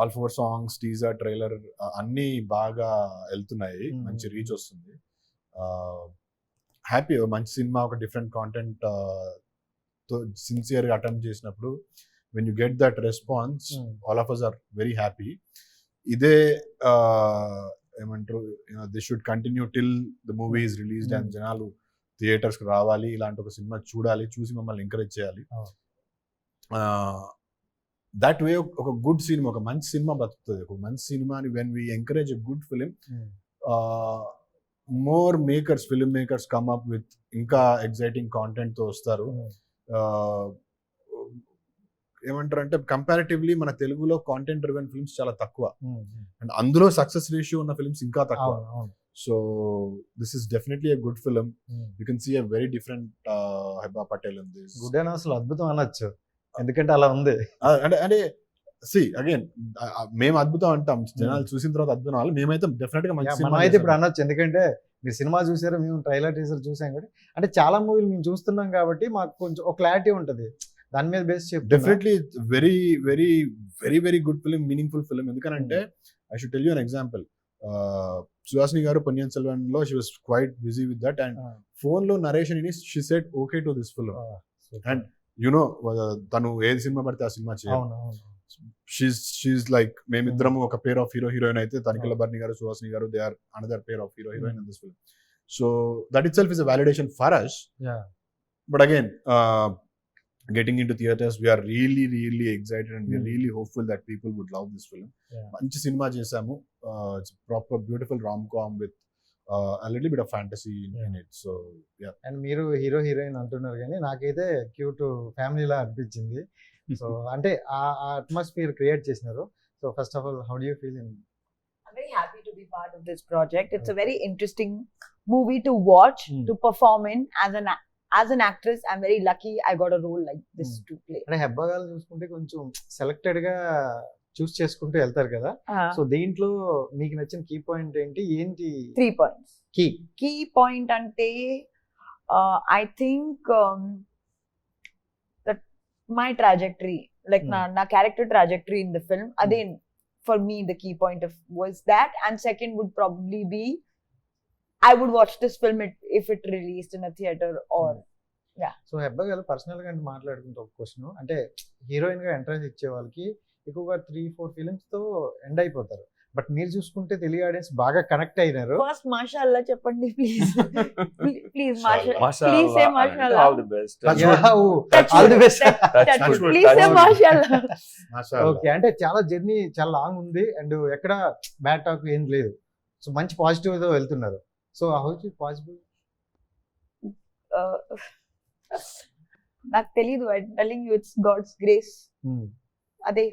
All four songs teaser trailer అన్నీ బాగా వెళ్తున్నాయి. మంచి రీచ్ వస్తుంది హ్యాపీ మంచి సినిమా ఒక డిఫరెంట్ కాంటెంట్తో సిన్సియర్గా అటెంప్ట్ చేసినప్పుడు when you get that response. All of us are very happy ఇదే ఏమంటారు the should continue till the movie is released and. జనాలు థియేటర్స్కి రావాలి ఇలాంటి ఒక సినిమా చూడాలి చూసి మమ్మల్ని ఎంకరేజ్ చేయాలి. దట్ వే ఒక గుడ్ సినిమా ఒక మంచి సినిమా బతుకుతుంది ఒక మంచి సినిమాని when we encourage a good film Hmm. More makers film makers come up with ఇంకా ఎగ్జైటింగ్ కాంటెంట్తో వస్తారు Hmm. ఏమంటారు అంటే కంపారిటివ్లీ మన తెలుగులో కాంటెంట్ డ్రివెన్ ఫిల్మ్స్ చాలా తక్కువ Hmm. అండ్ అందులో సక్సెస్ రేషియో ఉన్న ఫిల్మ్స్ ఇంకా తక్కువ so this is definitely a good Hmm. You can see a very different Heba Patel in this good అని అసలు అద్భుతం అనొచ్చు ఎందుకంటే అలా ఉంది. అంటే అంటే సి అగైన్ మేము అద్భుతం అంటాం. జనాలు చూసిన తర్వాత అద్భుతం అనాలి. మేమైతే డెఫినెట్గా మనం అయితే ఇప్పుడు. అనొచ్చు. ఎందుకంటే మీరు సినిమా చూసారు మేము ట్రైలర్ టీజర్ చూసాం కాబట్టి. అంటే చాలా మూవీలు మేము చూస్తున్నాం కాబట్టి మాకు కొంచెం ఒక క్లారిటీ ఉంటది. దాని మీద బేస్ చెప్పి definitely very very very very good film meaningful film ఎందుకంటే I should tell you an example Suhasini garu Ponniyin సెల్వన్లో she was quite busy with that and ఫోన్లో నరేషన్ ఇని she said okay to this film And you know తను ఏది cinema పడితే ఆ cinema చేయాలి like మేమిద్దరం Hmm. ఒక పేర్ ఆఫ్ హీరో హీరోయిన్ అయితే తనిఖీల Bharani garu Suhasini garu they are another pair of hero heroine in this film so that itself is a validation for us Yeah. But again getting into theatres we're really really excited and we're Hmm. Really hopeful that people would love this film. మంచి సినిమా చేసాము proper beautiful rom com with little bit of fantasy in Yeah. It so yeah and మీరు hero heroine అంటున్నారు కానీ నాకైతే cute ఫ్యామిలీలా అనిపించింది so అంటే ఆ అట్మాస్ఫియర్ క్రియేట్ చేసినారు so first of all how do you feel in I'm very happy to be part of this project. It's a very interesting movie to watch, Hmm. to perform in. As an a- as an actress, I'm very lucky I got a role like this Hmm. to play. అంటే హెబ్బాగాలు చూసుకుంటే కొంచెం సెలెక్టెడ్గా చూస్ చేసుకుంటూ వెళ్తారు కదా. So దీంట్లో మీకు నచ్చిన key point ఏంటి? ఏంటి? Three points. Key. Key point అంటే I think my trajectory like నా hmm. నా character trajectory in the film అదే for me the key point of was that and second would probably be I would watch this film it if it release in theatre or so Hebba garu పర్సనల్గా మాట్లాడుకుంటే ఒక question అంటే హీరోయిన్గా entrance ఇచ్చే వాళ్ళకి ఎక్కువగా three four ఫిలిమ్స్తో end అయిపోతారు. బట్ మీరు చూసుకుంటే తెలుగు ఆడియన్స్ బాగా కనెక్ట్ అయినారు. ఫస్ట్ మాషాల్లా చెప్పండి ప్లీజ్ ప్లీజ్ బెస్ట్ ఓకే అంటే చాలా జర్నీ చాలా లాంగ్ ఉంది. అండ్ ఎక్కడ బ్యాడ్ టాక్ ఏం లేదు. సో మంచి పాజిటివ్తో వెళ్తున్నారు. సో హౌస్ ఇస్ నాకు తెలియదు I telling you it's God's grace అదే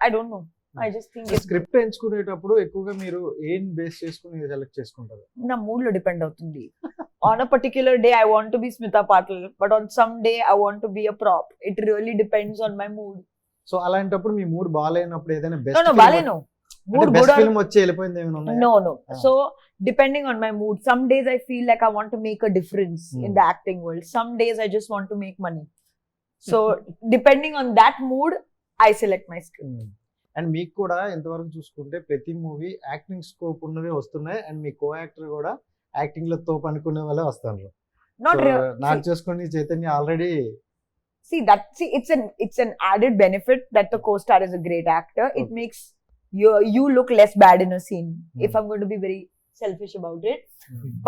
I don't know I just think script ఎంచుకునేటప్పుడు ఎక్కువగా మీరు ఏం బేస్ చేసుకుని సెలెక్ట్ చేసుకుంటారు? నా మూడ్లో డిపెండ్ అవుతుంది. On a particular day I want to be Smita Patil but on some day I want to be a prop it really depends on my mood so అలాంటప్పుడు మీ మూడ్ బాగాలేనప్పుడు ఏదైనా no best no బాలేను mood best film వచ్చి వెళ్ళిపోయింది ఏమైనా ఉన్నాయా? No, no. Ah. So depending on my mood, some days I feel like I want to make a difference in Hmm. the acting world. Some days I just want So depending on that mood, I select my script. And మీకు కూడా ఎంతవరకు చూసుకుంటే ప్రతి movie acting scope ఉన్నవే వస్తున్నాయి and మీ co actor కూడా యాక్టింగ్లో తోపు అనుకునే వాళ్ళే వస్తారు. నాకు చూసుకుని Chaitanya already See that. See, it's an it's an added benefit that the co-star is a great actor. It Okay. makes you you look less bad in a scene. If Hmm. I'm going to be very selfish about it.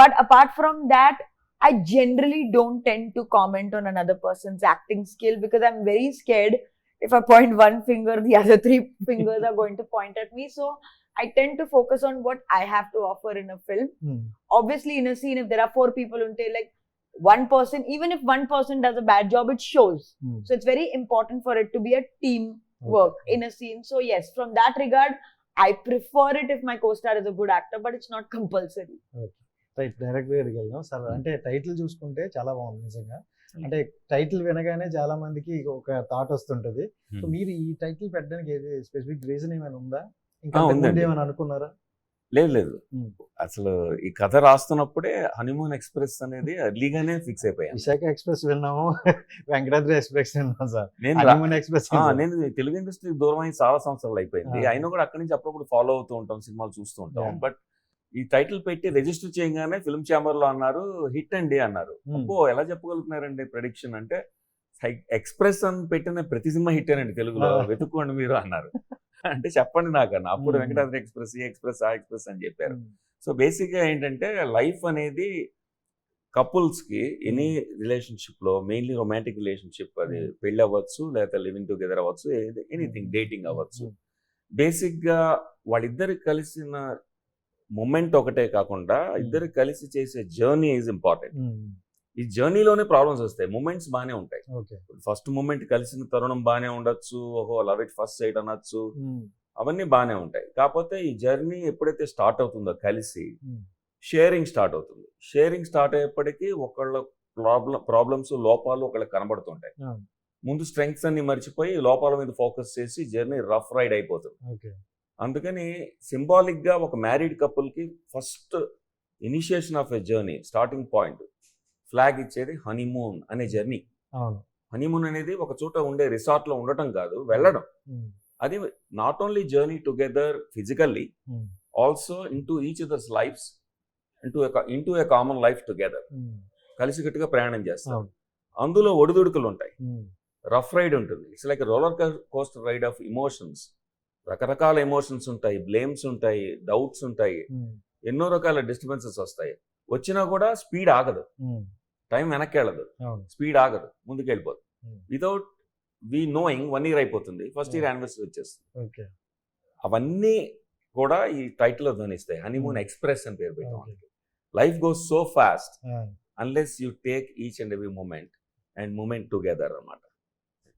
But apart from that, I generally don't tend to comment on another person's acting skill because I'm very scared if I point one finger, the other three fingers are going to point at me. So I tend to focus on what I have to offer in a film. Hmm. Obviously, in a scene, if there are four people like one person, even if one person does a bad job, it shows. Hmm. So it's very important for it to be a team work in a scene. So yes, from that regard, I prefer it if my co-star is a good actor, but it's not compulsory. Right డైరెక్ట్గా వెళ్దాం sir అంటే title చూసుకుంటే చాలా బాగుంది నిజంగా. అంటే title వినగానే చాలా మందికి ఒక థాట్ వస్తుంటది. సో మీరు ఈ టైటిల్ పెట్టడానికి ఏది స్పెసిఫిక్ రీజన్ ఏమైనా ఉందా? ఇంకా. ఏమైనా అనుకున్నారా? లేదు లేదు. అసలు ఈ కథ రాస్తున్నప్పుడే హనీమూన్ ఎక్స్ప్రెస్ అనేది ఎర్లీగానే ఫిక్స్ అయిపోయాను. విశాఖ ఎక్స్ప్రెస్ విన్నాము. వెంకటాద్రి ఎక్స్ప్రెస్ విన్నాం సార్. నేను ఎక్స్ప్రెస్ నేను తెలుగు ఇండస్ట్రీకి దూరం అయి చాలా సంవత్సరాలు అయిపోయింది. అయినా కూడా అక్కడి నుంచి అప్పుడప్పుడు ఫాలో అవుతూ ఉంటాం సినిమాలు చూస్తూ ఉంటాం. బట్ ఈ టైటిల్ పెట్టి రిజిస్టర్ చేయగానే ఫిల్మ్ ఛాంబర్లో అన్నారు హిట్ అండి అన్నారు. ఓ ఎలా చెప్పగలుగుతున్నారండి ప్రెడిక్షన్? అంటే ఎక్స్ప్రెస్ అని పెట్టిన ప్రతి సినిమా హిట్ అండి తెలుగులో. వెతుక్కోండి మీరు అన్నారు. అంటే చెప్పండి నాకు అన్న. అప్పుడు. వెంకటాద్రి ఎక్స్ప్రెస్ ఈ ఎక్స్ప్రెస్ ఆ ఎక్స్ప్రెస్ అని చెప్పారు. సో బేసిక్గా ఏంటంటే లైఫ్ అనేది కపుల్స్కి ఎనీ రిలేషన్షిప్లో మెయిన్లీ రొమాంటిక్ రిలేషన్షిప్ అది. పెళ్ళి అవ్వచ్చు లేకపోతే లివింగ్ టుగెదర్ అవ్వచ్చు ఎనీథింగ్ డేటింగ్ అవ్వచ్చు. బేసిక్గా వాళ్ళిద్దరు కలిసిన మూమెంట్ ఒకటే కాకుండా ఇద్దరు కలిసి చేసే జర్నీ ఈజ్ ఇంపార్టెంట్. ఈ జర్నీలోనే ప్రాబ్లమ్స్ వస్తాయి. మూమెంట్స్ బాగానే ఉంటాయి. ఫస్ట్ మూమెంట్ కలిసిన తరుణం బాగానే ఉండొచ్చు. ఓహో లవ్ ఇట్ ఫస్ట్ సైట్ అనొచ్చు. అవన్నీ బాగానే ఉంటాయి. కాకపోతే ఈ జర్నీ ఎప్పుడైతే స్టార్ట్ అవుతుందో కలిసి. షేరింగ్ స్టార్ట్ అవుతుంది. షేరింగ్ స్టార్ట్ అయ్యేప్పటికీ ఒకళ్ళ ప్రాబ్లం ప్రాబ్లమ్స్ లోపాలు ఒకళ్ళకి కనబడుతుంటాయి. ముందు స్ట్రెంగ్స్ అన్ని మర్చిపోయి లోపాల మీద ఫోకస్ చేసి జర్నీ రఫ్ రైడ్ అయిపోతుంది. అందుకని సింబాలిక్గా ఒక married కపుల్కి first initiation of a journey starting point flag ఇచ్చేది హనీమూన్ అనే జర్నీ హనీమూన్ అనేది ఒక చోట ఉండే రిసార్ట్లో ఉండటం కాదు వెళ్ళడం. అది not only journey together physically. Also into each other's lives into into a common life together. కలిసికట్టుగా ప్రయాణం చేస్తాం. అందులో ఒడిదుడుకులు ఉంటాయి. రఫ్ రైడ్ ఉంటుంది it's like roller coaster ride of emotions రకరకాల ఎమోషన్స్ ఉంటాయి బ్లేమ్స్ ఉంటాయి డౌట్స్ ఉంటాయి. ఎన్నో రకాల డిస్టర్బెన్సెస్ వస్తాయి వచ్చినా కూడా స్పీడ్ ఆగదు. టైం వెనక్కి వెళ్ళదు స్పీడ్ ఆగదు ముందుకు వెళ్ళిపోదు. Without we knowing one year అయిపోతుంది ఫస్ట్ ఇయర్. యానివర్సరీ వచ్చేస్తుంది అవన్నీ కూడా ఈ టైటిల్లో ధ్వనిస్తాయి హనీమూన్. ఎక్స్ప్రెస్ అని పేరు పెట్టాం. Life goes so fast. Unless you take each and every moment and moment together అన్నమాట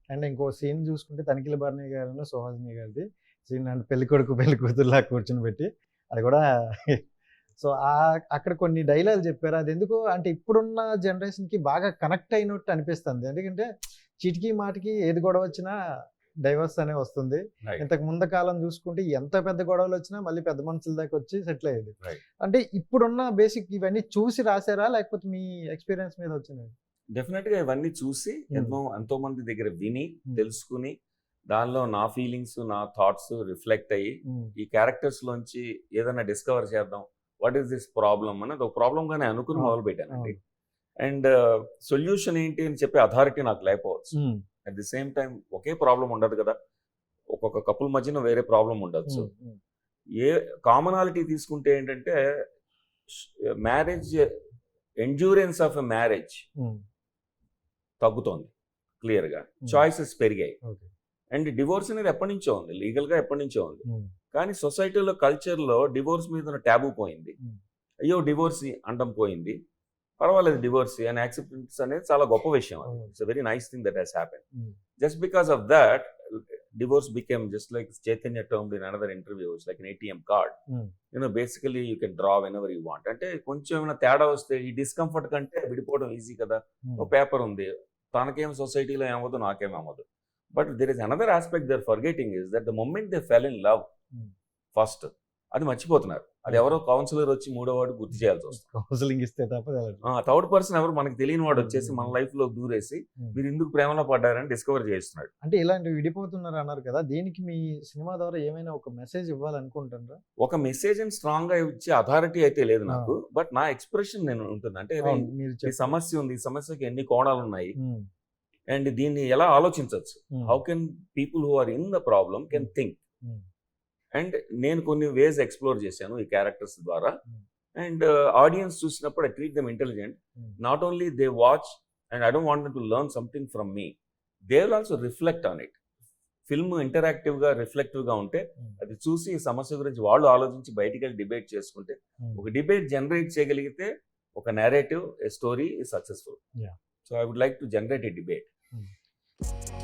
అండ్ ఇంకో సీన్ చూసుకుంటే తనిఖీల భరణి గారు సుహాసిని గారిది అంటే పెళ్ళి కొడుకు పెళ్ళి కూతురులా కూర్చుని పెట్టి అది కూడా సో అక్కడ కొన్ని డైలాగ్ చెప్పారు అది ఎందుకు అంటే ఇప్పుడున్న generation కి బాగా కనెక్ట్ అయినట్టు అనిపిస్తుంది ఎందుకంటే చిటికి మాటికి ఏది గొడవ వచ్చినా డైవర్స్ అనే వస్తుంది. ఇంతకు ముందు కాలం చూసుకుంటే ఎంత పెద్ద గొడవలు వచ్చినా మళ్ళీ పెద్ద మనుషుల దాకా వచ్చి సెటిల్ అయ్యేది. అంటే ఇప్పుడున్న బేసిక్ ఇవన్నీ చూసి రాసారా లేకపోతే మీ ఎక్స్పీరియన్స్ మీద వచ్చినాయి డెఫినెట్గా ఇవన్నీ చూసి Hmm. ఎంతో ఎంతో మంది దగ్గర విని Hmm. తెలుసుకుని దానిలో నా ఫీలింగ్స్ నా థాట్స్ రిఫ్లెక్ట్ అయ్యి ఈ క్యారెక్టర్స్ లోంచి ఏదైనా డిస్కవర్ చేద్దాం. వాట్ ఈస్ దిస్ ప్రాబ్లమ్ అనేది ఒక ప్రాబ్లం గానే అనుకుని. మొదలు పెట్టానండి అండ్ సొల్యూషన్ ఏంటి అని చెప్పే అథారిటీ నాకు లేకపోవచ్చు. అట్ ది సేమ్ టైం ఒకే ప్రాబ్లం ఉండదు కదా. ఒక్కొక్క కపుల్ మధ్యన వేరే ప్రాబ్లం ఉండొచ్చు. ఏ కామనాలిటీ తీసుకుంటే ఏంటంటే marriage endurance of a marriage తగ్గుతోంది క్లియర్గా. చాయిసెస్ పెరిగాయి. అండ్ డివోర్స్ అనేది ఎప్పటి నుంచో ఉంది. లీగల్గా ఎప్పటి నుంచో ఉంది. కానీ సొసైటీలో కల్చర్లో డివోర్స్ మీద ట్యాబు పోయింది. అయ్యో డివోర్స్ అండం పోయింది. పర్వాలేదు డివోర్స్ అని యాక్సెప్టెన్స్ అనేది చాలా గొప్ప విషయం. It's very nice thing that has happen. Just because of that divorce became just like Chaitanya term in another interview like card Hmm. You know basically you can draw whenever you want అంటే కొంచెం ఏమైనా తేడా వస్తే ఈ discomfort కంటే విడిపోవడం easy కదా. ఒక పేపర్ ఉంది. తనకేం సొసైటీలో ఏమవుదు నాకేం అవ్వదు. But there is another aspect they're forgetting is that the moment they fell in love Hmm. First అది మర్చిపోతున్నారు. అది ఎవరో కౌన్సిలర్ వచ్చి మూడో వాడు గుర్తు చేయాల్సి వస్తుంది. కౌన్సిలింగ్ ఇస్తే తప్ప. థర్డ్ పర్సన్ ఎవరు మనకి తెలియని వాడు వచ్చేసి మన Hmm. లైఫ్లో దూరేసి Hmm. మీరు ఎందుకు ప్రేమలో పడ్డారని డిస్కవర్ చేస్తున్నాడు అంటే ఇలాంటి విడిపోతున్నారు అన్నారు కదా దీనికి మీ సినిమా ద్వారా ఏమైనా ఒక మెసేజ్ ఇవ్వాలనుకుంటున్నారా? ఒక మెసేజ్ అని స్ట్రాంగ్గా ఇచ్చే అథారిటీ అయితే లేదు నాకు బట్ నా ఎక్స్ప్రెషన్ నేను ఉంటుంది అంటే సమస్య ఉంది ఈ సమస్యకి ఎన్ని కోణాలు ఉన్నాయి? అండ్ దీన్ని ఎలా ఆలోచించవచ్చు how can people who are in the problem can think and నేను కొన్ని వేస్ ఎక్స్ప్లోర్ చేశాను ఈ క్యారెక్టర్స్ ద్వారా. Hmm. అండ్ ఆడియన్స్ చూసినప్పుడు I treat them intelligent not only they watch and I don't want to learn something from me they will also reflect on it film ఇంటరాక్టివ్గా రిఫ్లెక్టివ్గా ఉంటే um, అది చూసి ఈ సమస్య గురించి వాళ్ళు ఆలోచించి బయటికి వెళ్ళి డిబేట్ చేసుకుంటే ఉమ్. ఒక డిబేట్ జనరేట్ చేయగలిగితే ఒక narrative story successful. So I would like to generate a debate you